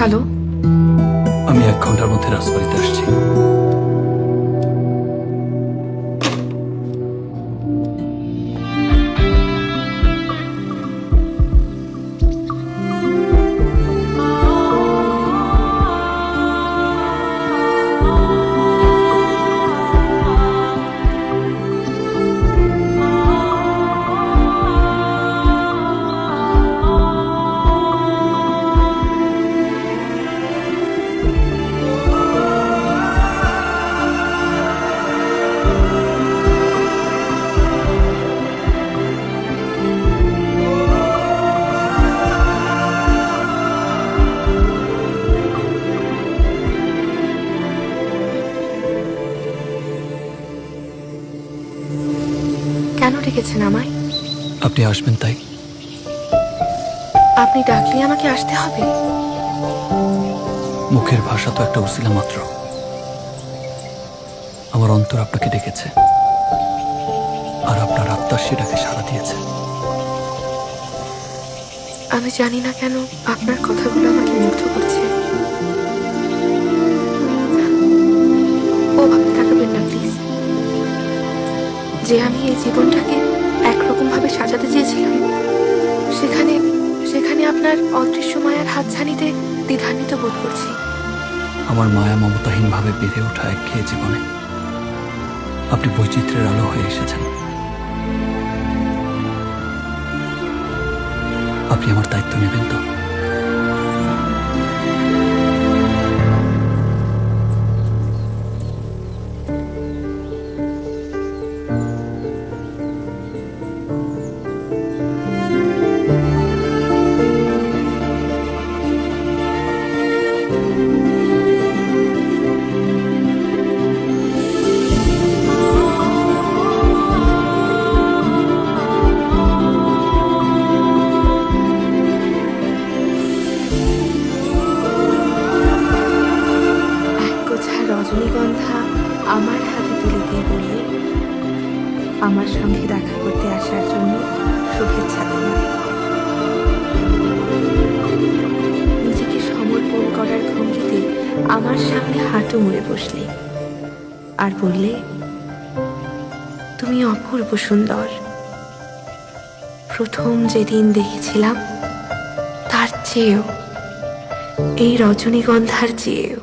Hello আমি এক ঘণ্টার মধ্যে রাজবাড়িতে আসছি। কেন ডেকেছেন আমায়? আপনি আসবেন তাই। আপনি ডাকলে আমাকে আসতে হবে। মুখের ভাষা তো একটা উসিলা মাত্র। আমার অন্তর আপনাকে ডেকেছে। আর আপনার আত্মা সেটাকে সাড়া দিয়েছে। আমি জানি না কেন আপনার কথাগুলো আমাকে মুগ্ধ করছে। যে আমি এই জীবনটাকে একরকম ভাবে সাজাতে চেয়েছিলাম, সেখানে সেখানে আপনার অদৃশ্য মায়ার হাতছানিতে দ্বিধান্বিত বোধ করছি। আমার মায়া মমতাহীনভাবে বেড়ে ওঠা একঘেয়ে জীবনে। আপনি বৈচিত্র্যের আলো হয়ে এসেছেন। আপনি আমার দায়িত্ব নেবেন তো? রজনীগন্ধা আমার হাতে তুলে দিয়ে বললে, আমার সঙ্গে দেখা করতে আসার জন্য শুভেচ্ছা তোমার নিজেকে সমর্পণ করার ভঙ্গিতে আমার সামনে হাঁটু মুড়ে বসলে আর বললে, তুমি অপূর্ব সুন্দর। প্রথম যেদিন দেখেছিলাম, তার চেয়েও এই রজনীগন্ধার চেয়েও